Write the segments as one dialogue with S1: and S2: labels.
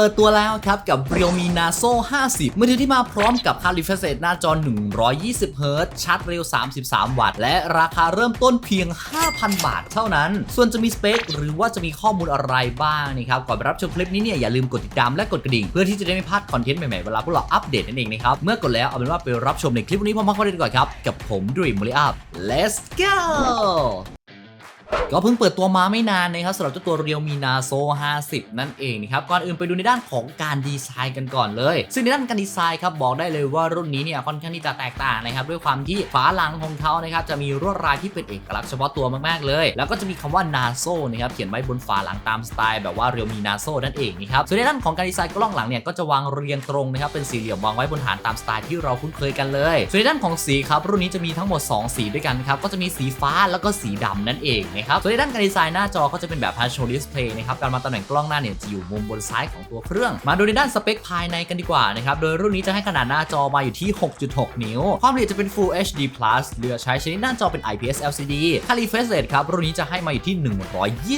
S1: เปิดตัวแล้วครับกับ Realme Naso 50 มือถือที่มาพร้อมกับค่า refresh rate หน้าจอ 120 Hz ชาร์จเร็ว 33 วัตต์ และราคาเริ่มต้นเพียง 5,000 บาทเท่านั้น ส่วนจะมีสเปคหรือว่าจะมีข้อมูลอะไรบ้างนะครับก่อนไปรับชมคลิปนี้เนี่ยอย่าลืมกดติดตามและกดกระดิ่ง เพื่อที่จะได้ไม่พลาดคอนเทนต์ใหม่ๆ เวลาพวกเราอัปเดตนั่นเองนะครับ เมื่อกดแล้วเอาเป็นว่าไปรับชมในคลิปวันนี้พร้อมๆกันเลยดีกว่าครับ กับผมดุยมูลิอัพ let's go ก็เพิ่งเปิดตัวมาไม่นานนะครับสำหรับเจ้าตัว Realme Naso 50 นั่นเองนะครับก่อนอื่นไปดูในด้านของการดีไซน์กันก่อนเลย ซึ่งในด้านการดีไซน์ครับบอกได้เลยว่ารุ่นนี้เนี่ยค่อนข้างที่จะแตกต่างนะครับด้วยความที่ฝาหลังของเขานะครับจะมีลวดลายที่เป็นเอกลักษณ์เฉพาะตัวมากๆเลย แล้วก็จะมีคำว่า Naso นะครับเขียนไว้บนฝาหลังตามสไตล์แบบว่า Realme Naso นั่นเองนะครับส่วนในด้านของการดีไซน์กล้องหลังเนี่ยก็จะวางเรียงตรงนะครับเป็นสี่เหลี่ยมวางไว้บนฐานตามสไตล์ที่เราคุ้นเคยกันเลย ส่วนในด้านของสีครับรุ่นนี้จะมีทั้งหมด 2 สีด้วยกันครับก็จะมีสีฟ้าแล้วก็สีดำนั่นเองนะครับส่วนในด้านการดีไซน์หน้าจอก็จะเป็นแบบ Touch Show Display นะครับการมาตำแหน่งกล้องหน้าเนี่ยจะอยู่มุมบนซ้ายของตัวเครื่อง มาดูในด้านสเปคภายในกันดีกว่านะครับโดยรุ่นนี้จะให้ขนาดหน้าจอมาอยู่ที่ 6.6 นิ้ว ความละเอียดจะเป็น Full HD Plus เลือใช้ชนิดหน้าจอเป็น IPS LCD ค่า refresh rate ครับรุ่นนี้จะให้มาอยู่ที่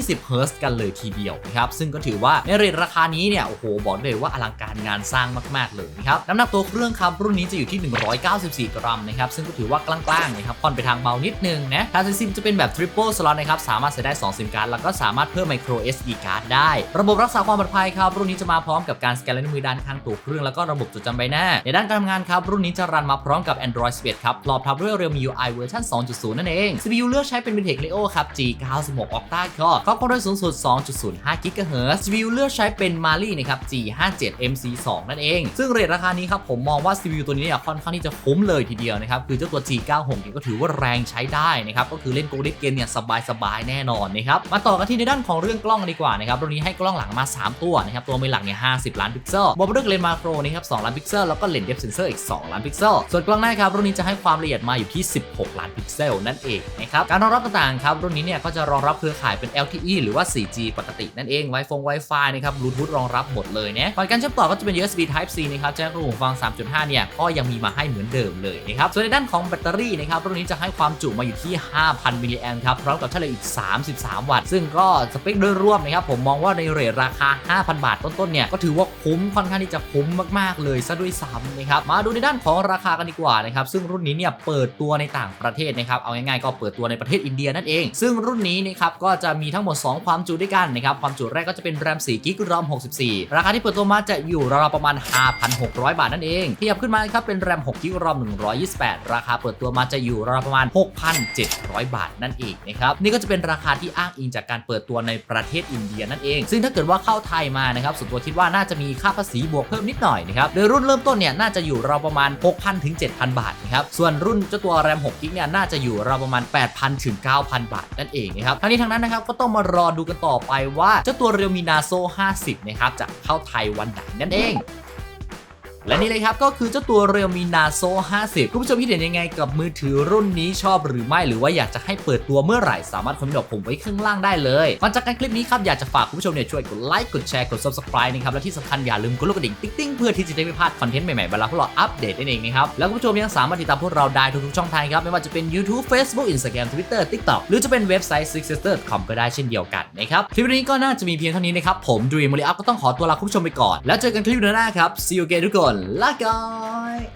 S1: 120 Hz กันเลยทีเดียวนะครับซึ่งก็ถือว่าในเรทราคานี้เนี่ยโอ้โหบอกเลยว่าอลังการงานสร้างมาก ๆ เลยนะครับน้ำหนักตัวเครื่องครับรุ่นนี้จะอยู่ที่ 194 กรัมนะครับซึ่งก็ถือว่ากลางๆนะครับค่อนไปทางเบานิดนึงนะทางซิมจะเป็นแบบ Triple Slot นะครับครับสามารถใส่ได้ 2 ซิมการ์ดแล้วก็สามารถเพิ่ม Micro SD card ได้ ระบบรักษาความปลอดภัยครับรุ่นนี้จะมาพร้อมกับการสแกนลายนิ้วมือด้านข้างตัวเครื่องแล้วก็ระบบจดจำใบหน้า ในด้านการทำงานครับรุ่นนี้จะรันมาพร้อมกับ Android 11 ครับรอมทับด้วย Realme UI เวอร์ชัน2.0 นั่นเอง CPU เลือกใช้เป็น Intel Leo ครับ G96 Octa Core ครอบครองด้วยสูงสุด 2.05 GHz CPU เลือกใช้เป็น Mali นะครับ G57 MC2 นั่นเอง ซึ่งเรทราคานี้ครับผมมองว่า CPU ตัวนี้เนี่ยค่อนข้างที่จะคุ้มเลยทีเดียวนะครับคือเจ้าตัว G96 เนี่ยก็ถือว่าแรงใช้ได้นะครับก็คือเล่นโกลเด้นเกมเนี่ยสบายๆแน่นอนนะครับมาต่อกันที่ในด้านของเรื่องกล้องดีกว่านะครับรุ่นนี้ให้กล้องหลังมา 3 ตัวนะครับตัวเมนหลักเนี่ย50 ล้านพิกเซลบวกด้วยเลนส์มาโครนะครับ2ล้านพิกเซลแล้วก็เลนส์เดฟเซนเซอร์อีก 2 ล้านพิกเซลส่วนกล้องหน้าครับรุ่นนี้จะให้ความละเอียดมาอยู่ที่ 16 ล้านพิกเซลนั่นเองนะครับการรองรับต่างๆครับรุ่นนี้เนี่ยก็จะรองรับเครือข่ายเป็น LTE หรือว่า 4G ปกตินั่นเอง Wi-Fi Wi-Fi นะครับ Bluetooth รองรับหมดเลยนะก่อนการเชื่อมต่อก็จะเป็น USB Type C นะครับแจ้งรูหูฟัง 3.5 เนี่ย ก็ยังมีมาให้เหมือนเดิมเลยนะครับ ส่วนในด้านของแบตเตอรี่นะครับ รุ่นนี้จะให้ความจุมาอยู่ที่ 5,000 มิลลิแอมป์ครับ พร้อมกับเฉลยอีก 33 วัตต์ ซึ่งก็สเปคโดยรวมนะครับผมมองว่าในเรทราคา 5,000 บาทต้นๆเนี่ยก็ถือว่าคุ้มค่อนข้างที่จะคุ้มมากๆเลยซะด้วยซ้ำนะครับมาดูในด้านของราคากันดีกว่านะครับซึ่งรุ่นนี้เนี่ยเปิดตัวในต่างประเทศนะครับเอาง่ายๆก็เปิดตัวในประเทศอินเดียนั่นเอง ซึ่งรุ่นนี้นะครับก็จะมีทั้งหมด 2 ความจุด้วยกันนะครับความจุแรกก็จะเป็นแรม4กิกรอม64 ราคาที่เปิดตัวมาจะอยู่ราวๆประมาณ 5,600 บาทนั่นเองขยับขึ้นมาครับเป็นแรม6กิกรอม128 ราคาเปิดตัวมาจะอยู่ราวๆประมาณ 6,700 บาทนั่นเองนะครับนี่ก็จะเป็นราคาที่อ้างอิงจากการเปิดตัวในประเทศอินเดียนั่นเอง ซึ่งถ้าเกิดว่าเข้าไทยมานะครับส่วนตัวคิดว่าน่าจะมีค่าภาษีบวกเพิ่มนิดหน่อยนะครับโดยรุ่นเริ่มต้นเนี่ยน่าจะอยู่ราวประมาณ 6,000 ถึง 7,000 บาทนะครับส่วนรุ่นเจ้าตัวแรม6กิกเนี่ยน่าจะอยู่ราวประมาณ 8,000 ถึง 9,000 บาทนั่นเองนะครับทั้งนี้ทั้งนั้นนะครับก็ต้องมารอดูกันต่อไปว่าเจ้าตัว Realme Naso 50นะครับจะเข้าไทยวันไหนนั่นเอง และนี่เลยครับก็คือเจ้าตัว Realme Naso 50 คุณผู้ชมคิดเห็นยังไงกับมือถือรุ่นนี้ชอบหรือไม่หรือว่าอยากจะให้เปิดตัวเมื่อไหร่สามารถคอมเมนต์บอกผมไว้ข้างล่างได้เลยก่อนจากการคลิปนี้ครับอยากจะฝากคุณผู้ชมเนี่ยช่วยกดไลค์กดแชร์กด subscribe นะครับและที่สำคัญอย่าลืมกดลูกกระดิ่งติ๊งๆเพื่อที่จะได้ไม่พลาดคอนเทนต์ใหม่ๆเวลาพวกเราอัปเดตนั่นเองนะครับแล้วคุณผู้ชมยังสามารถติดตามพวกเราได้ทุกๆช่องทางครับไม่ว่าจะเป็น YouTube Facebook Instagram Twitter TikTok หรือจะเป็นเว็บไซต์ sixsister.com ก็ได้เช่นเดียวกันนะครับคลิปนี้ก็น่าจะมีเพียงเท่านี้นะครับผมดูม o ริอัพก็ต้องขอตัวลาคุณผู้ชมไปก่อนแล้วเจอกันคลิปหน้าครับ see you again ทุกคน Like I.